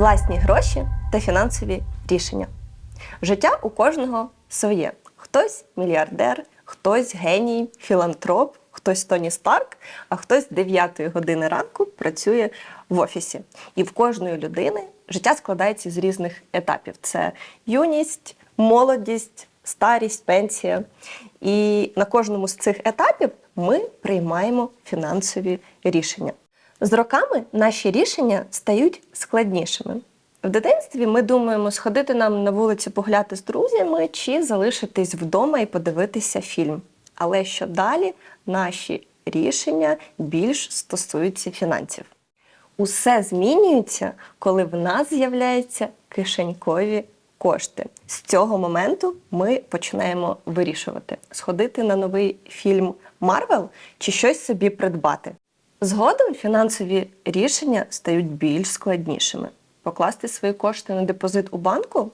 власні гроші та фінансові рішення. Життя у кожного своє. Хтось мільярдер, хтось геній, філантроп, хтось Тоні Старк, а хтось з 9 години ранку працює в офісі. І в кожної людини життя складається з різних етапів: це юність, молодість, старість, пенсія. І на кожному з цих етапів ми приймаємо фінансові рішення. З роками наші рішення стають складнішими. В дитинстві ми думаємо, сходити нам на вулицю погуляти з друзями чи залишитись вдома і подивитися фільм. Але що далі наші рішення більш стосуються фінансів. Усе змінюється, коли в нас з'являються кишенькові кошти. З цього моменту ми починаємо вирішувати, сходити на новий фільм Марвел чи щось собі придбати. Згодом фінансові рішення стають більш складнішими. Покласти свої кошти на депозит у банку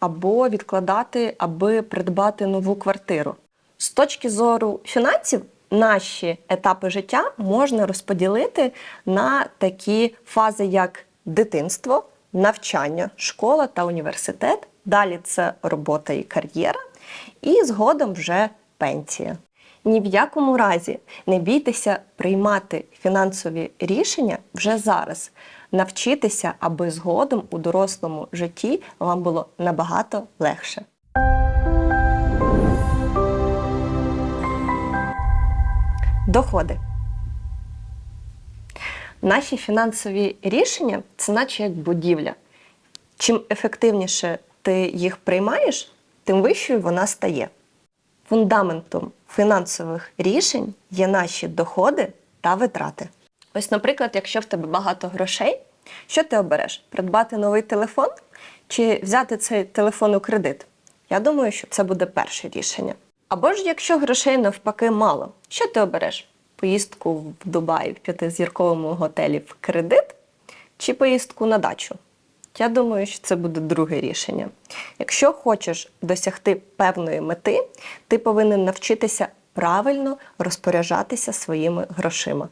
або відкладати, аби придбати нову квартиру. З точки зору фінансів, наші етапи життя можна розподілити на такі фази, як дитинство, навчання, школа та університет. Далі це робота і кар'єра, і згодом вже пенсія. Ні в якому разі не бійтеся приймати фінансові рішення вже зараз. Навчитися, аби згодом у дорослому житті вам було набагато легше. Доходи. Наші фінансові рішення це наче як будівля. Чим ефективніше ти їх приймаєш, тим вищою вона стає. Фундаментом фінансових рішень є наші доходи та витрати. Ось, наприклад, якщо в тебе багато грошей, що ти обереш? Придбати новий телефон чи взяти цей телефон у кредит? Я думаю, що це буде перше рішення. Або ж якщо грошей навпаки мало, що ти обереш? Поїздку в Дубаї в п'ятизірковому готелі в кредит чи поїздку на дачу? Я думаю, що це буде друге рішення. Якщо хочеш досягти певної мети, ти повинен навчитися правильно розпоряджатися своїми грошима.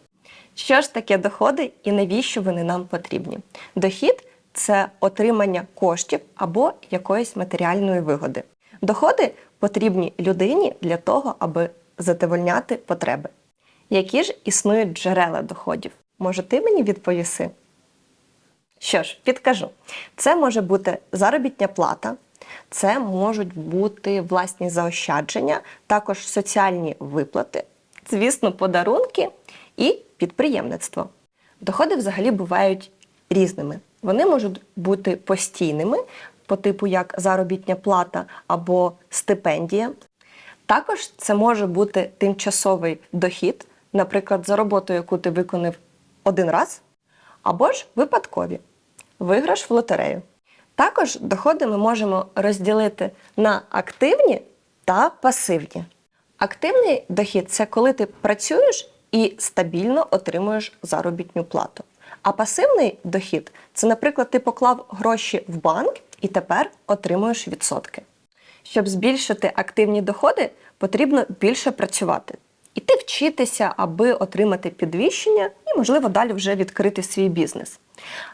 Що ж таке доходи і навіщо вони нам потрібні? Дохід це отримання коштів або якоїсь матеріальної вигоди. Доходи потрібні людині для того, аби задовольняти потреби. Які ж існують джерела доходів? Може, ти мені відповіси? Що ж, підкажу. Це може бути заробітня плата, це можуть бути власні заощадження, також соціальні виплати, звісно, подарунки і підприємництво. Доходи взагалі бувають різними. Вони можуть бути постійними, по типу як заробітня плата або стипендія. Також це може бути тимчасовий дохід, наприклад, за роботу, яку ти виконав один раз, або ж випадкові виграш в лотерею. Також доходи ми можемо розділити на активні та пасивні. Активний дохід це коли ти працюєш і стабільно отримуєш заробітну плату. А пасивний дохід це, наприклад, ти поклав гроші в банк і тепер отримуєш відсотки. Щоб збільшити активні доходи, потрібно більше працювати. Іти вчитися, аби отримати підвищення і, можливо, далі вже відкрити свій бізнес.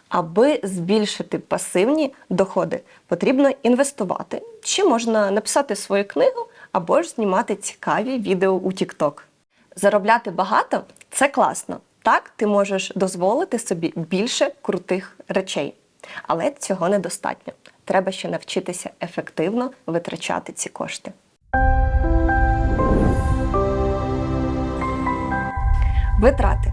Аби збільшити пасивні доходи, потрібно інвестувати. Чи можна написати свою книгу або ж знімати цікаві відео у TikTok. Заробляти багато це класно. Так, ти можеш дозволити собі більше крутих речей. Але цього недостатньо. Треба ще навчитися ефективно витрачати ці кошти. Витрати.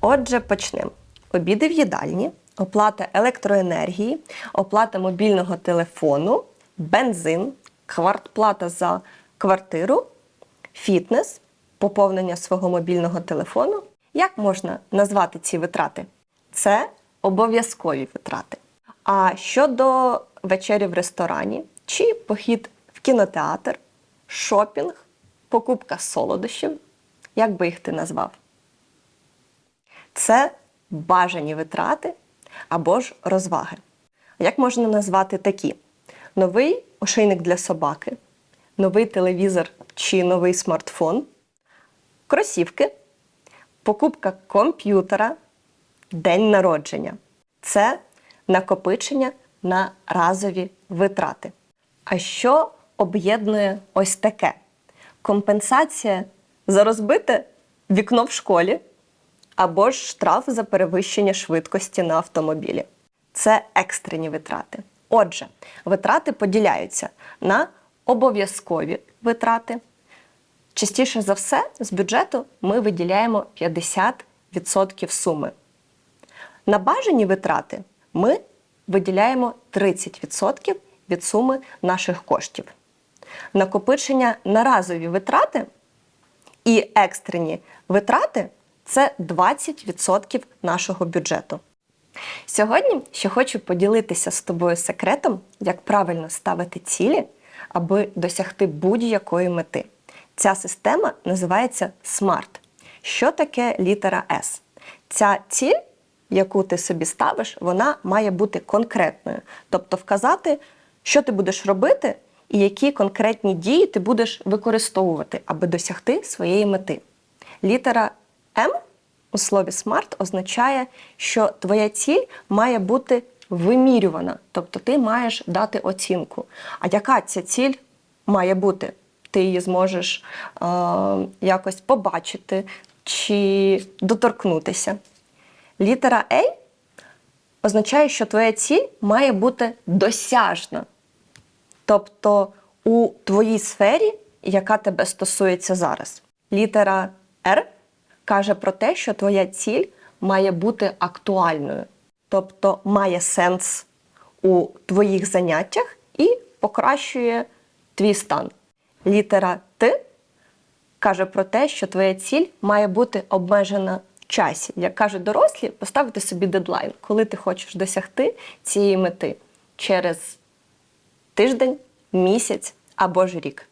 Отже, почнемо. Обіди в їдальні, оплата електроенергії, оплата мобільного телефону, бензин, квартплата за квартиру, фітнес, поповнення свого мобільного телефону. Як можна назвати ці витрати? Це обов'язкові витрати. А щодо вечері в ресторані чи похід в кінотеатр, шопінг, покупка солодощів, як би їх ти назвав? Це бажані витрати або ж розваги. Як можна назвати такі: новий ошейник для собаки, новий телевізор чи новий смартфон, кросівки, покупка комп'ютера, день народження. це накопичення на разові витрати. А що об'єднує ось таке? Компенсація за розбите вікно в школі або ж штраф за перевищення швидкості на автомобілі. Це екстрені витрати. Отже, витрати поділяються на обов'язкові витрати. Частіше за все, з бюджету ми виділяємо 50% суми. На бажані витрати ми виділяємо 30% від суми наших коштів. Накопичення на разові витрати і екстрені витрати це 20% нашого бюджету. Сьогодні ще хочу поділитися з тобою секретом, як правильно ставити цілі, аби досягти будь-якої мети. Ця система називається SMART. Що таке літера S? Ця ціль, яку ти собі ставиш, вона має бути конкретною, тобто вказати, що ти будеш робити і які конкретні дії ти будеш використовувати, аби досягти своєї мети. Літера М у слові SMART означає, що твоя ціль має бути вимірювана, тобто ти маєш дати оцінку. А яка ця ціль має бути? Ти її зможеш е, якось побачити чи доторкнутися. Літера A означає, що твоя ціль має бути досяжна. Тобто у твоїй сфері, яка тебе стосується зараз. Літера R каже про те, що твоя ціль має бути актуальною, тобто має сенс у твоїх заняттях і покращує твій стан. Літера Т каже про те, що твоя ціль має бути обмежена в часі. Як кажуть дорослі, поставити собі дедлайн, коли ти хочеш досягти цієї мети через тиждень, місяць або ж рік.